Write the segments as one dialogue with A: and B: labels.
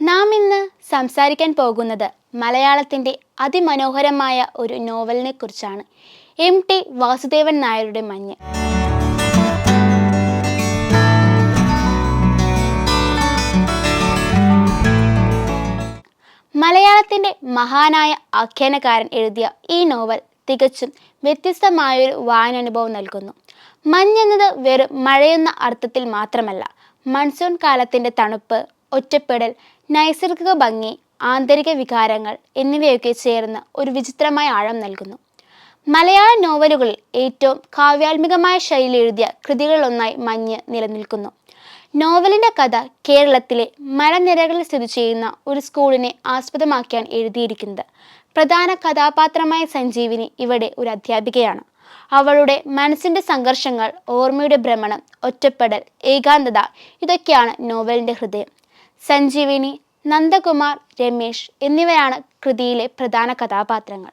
A: നാം ഇന്ന് സംസാരിക്കാൻ പോകുന്നത് മലയാളത്തിന്റെ അതിമനോഹരമായ ഒരു നോവലിനെ കുറിച്ചാണ് എം ടി വാസുദേവൻ നായരുടെ മഞ്ഞ്. മലയാളത്തിന്റെ മഹാനായ ആഖ്യാനകാരൻ എഴുതിയ ഈ നോവൽ തികച്ചും വ്യത്യസ്തമായൊരു വായനാനുഭവം നൽകുന്നു. മഞ്ഞെന്നത് വെറും മഴയെന്ന അർത്ഥത്തിൽ മാത്രമല്ല മൺസൂൺ കാലത്തിന്റെ തണുപ്പ് ഒറ്റപ്പെടൽ നൈസർഗിക ഭംഗി ആന്തരിക വികാരങ്ങൾ എന്നിവയൊക്കെ ചേർന്ന് ഒരു വിചിത്രമായ ആഴം നൽകുന്നു. മലയാള നോവലുകളിൽ ഏറ്റവും കാവ്യാത്മികമായ ശൈലി എഴുതിയ കൃതികളിലൊന്നായി മഞ്ഞ് നിലനിൽക്കുന്നു. നോവലിന്റെ കഥ കേരളത്തിലെ മലനിരകളിൽ സ്ഥിതി ചെയ്യുന്ന ഒരു സ്കൂളിനെ ആസ്പദമാക്കിയാണ് എഴുതിയിരിക്കുന്നത്. പ്രധാന കഥാപാത്രമായ സഞ്ജീവിനി ഇവിടെ ഒരു അധ്യാപികയാണ്. അവളുടെ മനസ്സിന്റെ സംഘർഷങ്ങൾ ഓർമ്മയുടെ ഭ്രമണം ഒറ്റപ്പെടൽ ഏകാന്തത ഇതൊക്കെയാണ് നോവലിന്റെ ഹൃദയം. സഞ്ജീവിനി നന്ദകുമാർ രമേശ് എന്നിവരാണ് കൃതിയിലെ പ്രധാന കഥാപാത്രങ്ങൾ.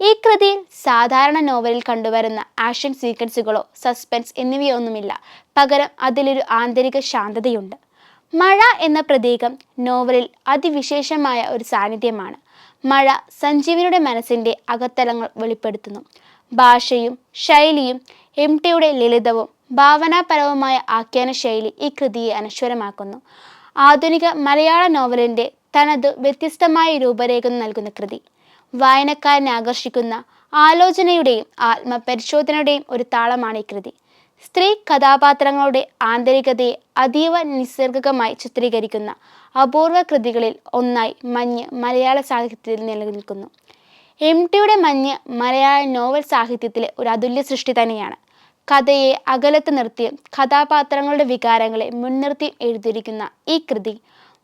A: ഈ കൃതിയിൽ സാധാരണ നോവലിൽ കണ്ടുവരുന്ന ആക്ഷൻ സീക്വൻസുകളോ സസ്പെൻസ് എന്നിവയൊന്നുമില്ല. പകരം അതിലൊരു ആന്തരിക ശാന്തതയുണ്ട്. മഴ എന്ന പ്രതീകം നോവലിൽ അതിവിശേഷമായ ഒരു സാന്നിധ്യമാണ്. മഴ സഞ്ജീവിനിയുടെ മനസ്സിന്റെ അകത്തലങ്ങൾ വെളിപ്പെടുത്തുന്നു. ഭാഷയും ശൈലിയും എം ടിയുടെ ലളിതവും ഭാവനാപരവുമായ ആഖ്യാന ശൈലി ഈ കൃതിയെ അനശ്വരമാക്കുന്നു. ആധുനിക മലയാള നോവലിന്റെ തനത് വ്യത്യസ്തമായ രൂപരേഖ നൽകുന്ന കൃതി. വായനക്കാരനെ ആകർഷിക്കുന്ന ആലോചനയുടെയും ആത്മപരിശോധനയുടെയും ഒരു താളമാണ് ഈ കൃതി. സ്ത്രീ കഥാപാത്രങ്ങളുടെ ആന്തരികതയെ അതീവ നിസർഗമായി ചിത്രീകരിക്കുന്ന അപൂർവ കൃതികളിൽ ഒന്നായി മഞ്ഞ് മലയാള സാഹിത്യത്തിൽ നിലനിൽക്കുന്നു. എം ടിയുടെ മഞ്ഞ് മലയാള നോവൽ സാഹിത്യത്തിലെ ഒരു അതുല്യ സൃഷ്ടി തന്നെയാണ്. കഥയെ അകലത്ത് നിർത്തിയും കഥാപാത്രങ്ങളുടെ വികാരങ്ങളെ മുൻനിർത്തിയും എഴുതിയിരിക്കുന്ന ഈ കൃതി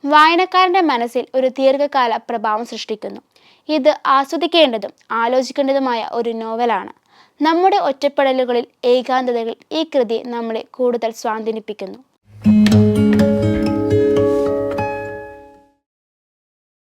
A: വായനക്കാരന്റെ മനസ്സിൽ ഒരു ദീർഘകാല പ്രഭാവം സൃഷ്ടിക്കുന്നു. ഇത് ആസ്വദിക്കേണ്ടതും ആലോചിക്കേണ്ടതുമായ ഒരു നോവലാണ്. നമ്മുടെ ഒറ്റപ്പെടലുകളിൽ ഏകാന്തതകൾ ഈ കൃതി നമ്മളെ കൂടുതൽ സ്വാധീനിപ്പിക്കുന്നു.